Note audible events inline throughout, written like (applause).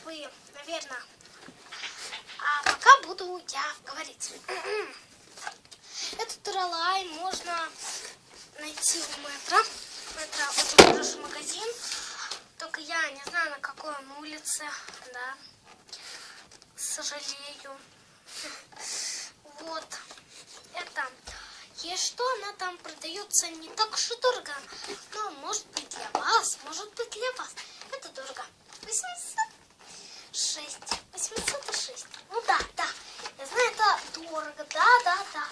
вы, наверное, а пока буду я говорить. (clears throat) Этот Таралай можно найти у Метро. Метро очень хороший магазин. Только я не знаю, на какой он улице, да. Сожалею. (laughs) Вот. Это. Есть что, она там продается не так уж и дорого. Но может быть для вас, может быть для вас. Это дорого. 806. 806. Ну да, да. Я знаю, это дорого. Да, да, да.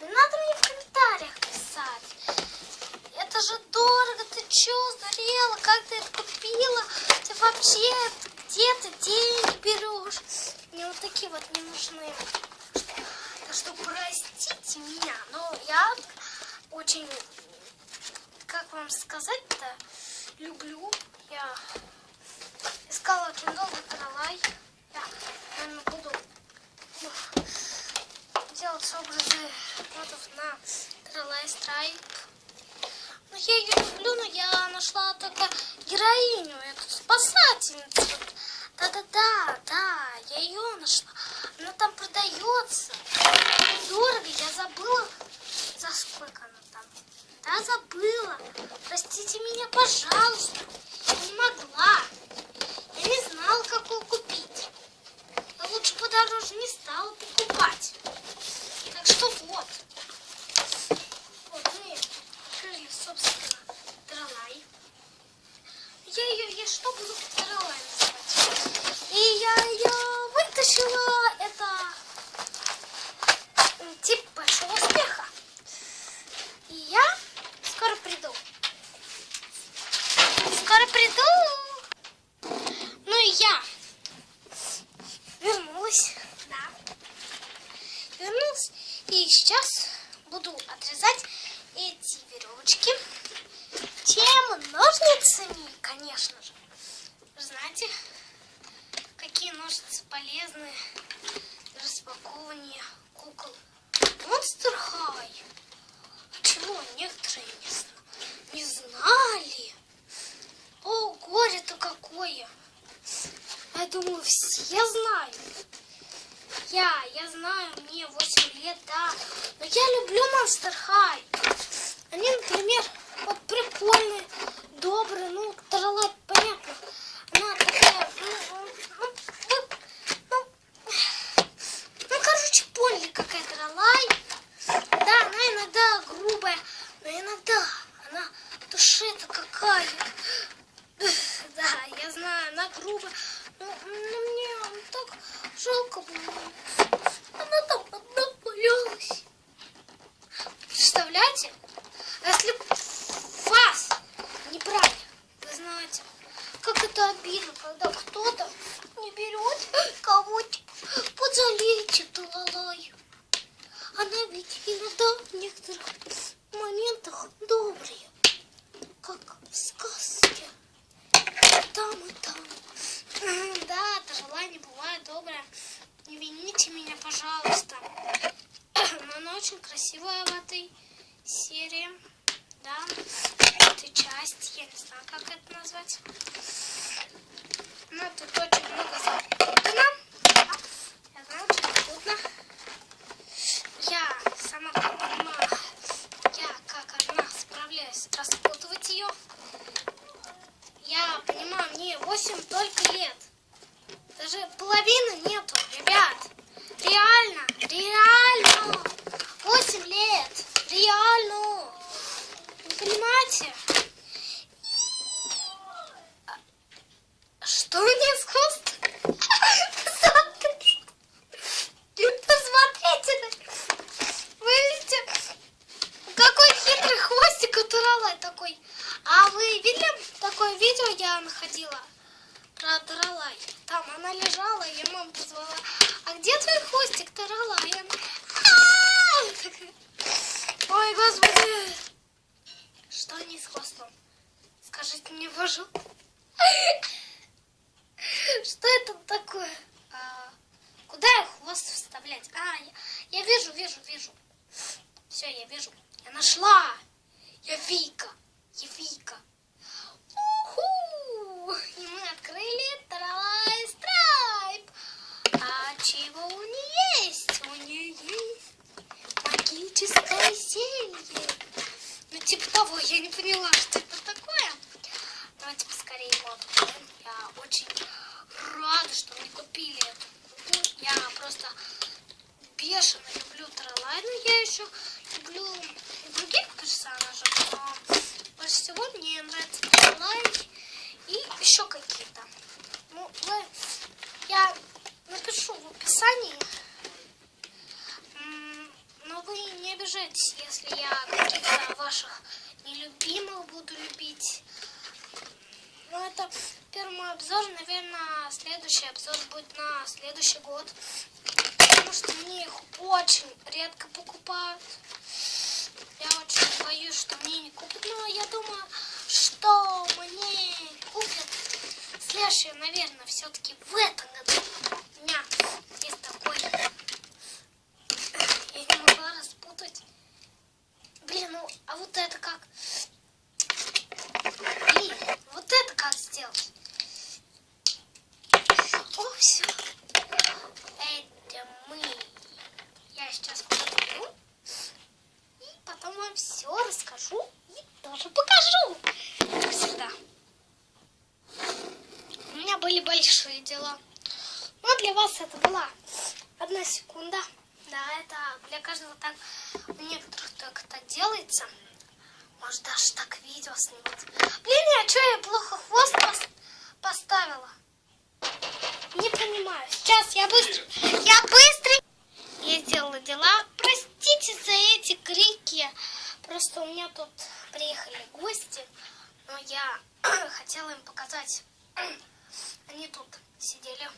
Не надо мне в комментариях писать. Это же дорого. Ты чё, сдурела? Как ты это купила? Ты вообще где ты деньги берешь? Мне вот такие вот не нужны. Так что простите меня, но я очень, как вам сказать-то, люблю. Я искала очень долго Каралай. Я, наверное, буду ну, делать образы родов на Каралай Страйп. Ну, я ее люблю, но я нашла только героиню, эту спасательницу. Да-да-да, да, я ее нашла. Она там продается. Дорого, я забыла, за сколько она там. Да, забыла. Простите меня, пожалуйста. Я не могла. Я не знала, какую купить. А лучше подороже не стала покупать. Так что вот. Вот мы открыли, собственно, Таралай. Я что буду называть? И я ее вытащила. Это тип большого успеха. И я скоро приду. Скоро приду. Ну и я вернулась. Да. Вернулась. И сейчас буду отрезать эти веревочки. Все знают. Я, я знаю, мне 8 лет, да. Но я люблю Monster High. Они, например, вот прикольные, добрые, ну, Таралай, понятно. Она такая, ну, ну, ну, ну, ну, короче, поняли, какая Таралай. Да, она иногда грубая, но иногда она в душе-то какая. Да, я знаю, она грубая. Но, но мне так было. Она там одна валялась. Представляете? А Если вас не брали, вы знаете, как это обидно, когда кто-то не берет кого-то под залейте талалай. Она ведь иногда в некоторых моментах добрая, как в сказке. Там и там. М, Да, Тарала не бывает добрая. Не вините меня, пожалуйста. Но она очень красивая в этой серии. Да, в этой части. Я не знаю, назвать. Но тут очень много запутано. Да, Я знаю, очень запутано. Я сама как понимаю, я как одна справляюсь распутывать ее. Я понимаю, мне 8 только лет. Даже половины нету, ребят. Реально, реально. 8 лет. Реально. Не понимаете? Что Что у меня с хвостом? Посмотри. Посмотрите. Вы видите, какой хитрый хвостик у Таралай такой. А вы видели такое видео, я находила про Таралай? Там она лежала, я маму позвала. А где твой хвостик, Таралай? Ой, господи. Что не с хвостом? Скажите мне, пожалуйста. Что это такое? А, куда я хвост вставлять? А, я, я вижу, вижу, вижу. Все, я вижу. Я нашла. Я Вика. Уху! И мы открыли Тралай Страйп. А чего у нее есть? У нее есть магическое зелье. Ну, типа того, я не поняла, что это такое. Давайте поскорее его откроем. Я очень рада, что мне купили эту куклу. Я просто бешено люблю Тралай, но я еще люблю и других персонажей, но больше всего мне нравится Тралай и еще какие-то. Ну, вы, я напишу в описании, но вы не обижайтесь, если я каких-то ваших нелюбимых буду любить. Ну, это первый мой обзор. Наверное, следующий обзор будет на следующий год. Потому что мне их очень редко покупают. Я очень боюсь, что мне не купят. Но я думаю, что мне купят следующие, наверное, все-таки в этом году. У меня есть такой... Я не могла распутать. Блин, ну, а вот это как? Блин, вот это как сделать? О, все. Это мы. Я сейчас покажу. И потом вам все расскажу и тоже покажу. Как всегда. У меня были большие дела. Но для вас это была одна секунда. Да, это для каждого так, у некоторых так это делается. Может даже так видео снимать. Блин, я что, я плохо хвост пос- поставила? Не понимаю. Сейчас я быстро, я быстро. Я сделала дела. Простите за эти крики. Просто у меня тут приехали гости. Но я (clears throat) хотела им показать. (clears throat) Они тут сидели.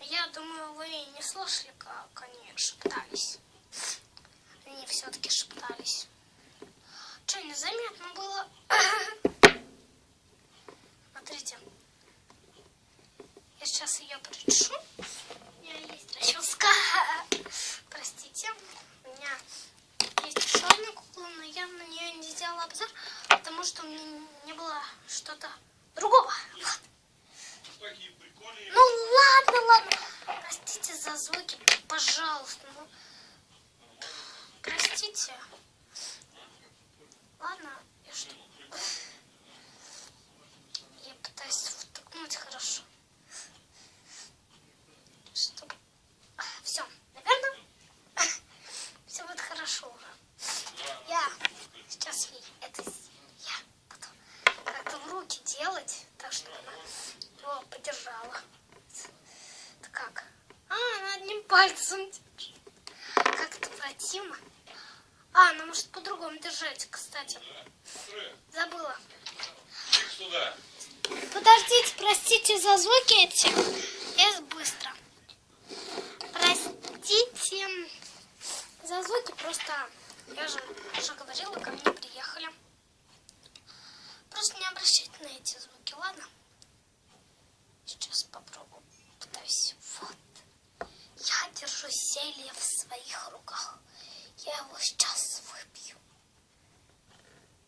Я думаю, вы не слышали, как они шептались. Они все-таки шептались. Что, незаметно было? (coughs) Смотрите. Я сейчас ее причешу. Меня есть расческа. (laughs) Простите. У меня есть еще одна кукла, но я на нее не сделала обзор, потому что у меня не было что-то другого. Вот. Ну ладно, ладно. Простите за звуки, пожалуйста. Ну, простите. Ладно, я что? Я пытаюсь втыкнуть хорошо. Чтобы... Все, наверное, все будет хорошо уже. Я сейчас ей это с- я буду как-то в руки делать, так чтобы она его подержала. Это как? А, она одним пальцем держит. Противно. А, она может по-другому держать, кстати. Забыла. Подождите, простите за звуки эти. Я быстро. Простите за звуки, просто я же уже говорила, ко мне приехали. Просто не обращайте на эти звуки, ладно? Сейчас попробую. Пытаюсь. Вот. Я держу зелье в своих руках. Я его сейчас выпью.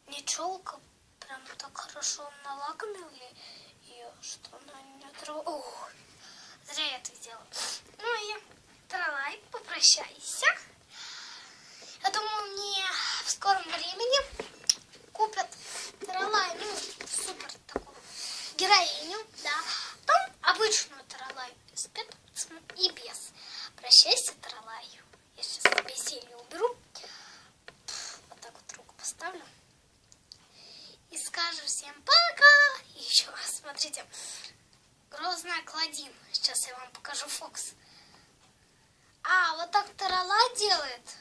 Не челка прям так хорошо налакомили ее, не отрывала. Ох, зря я это сделала. Ну и тралай, попрощайся. Я думаю, мне в скором времени купят тралай, ну, супер такую героиню, да. Потом обычную тралай с питомцем и без. Прощайся, тралай. Я сейчас себе зелье уберу. Вот так вот руку поставлю и скажу всем пока. И еще, смотрите, Грозная Клодин. Сейчас я вам покажу Фокс. А, вот так Тарала делает.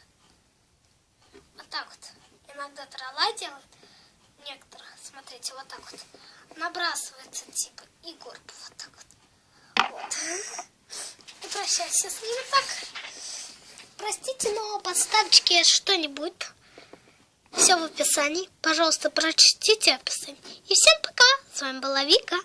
Вот так вот. Иногда Тарала делает. Некоторых, смотрите, вот так вот. Набрасывается типа и горб вот так вот. Вот. (laughs) И прощайся с ними так. Простите, но подставочки что-нибудь. Все в описании. Пожалуйста, прочтите описание. И всем пока. С вами была Вика.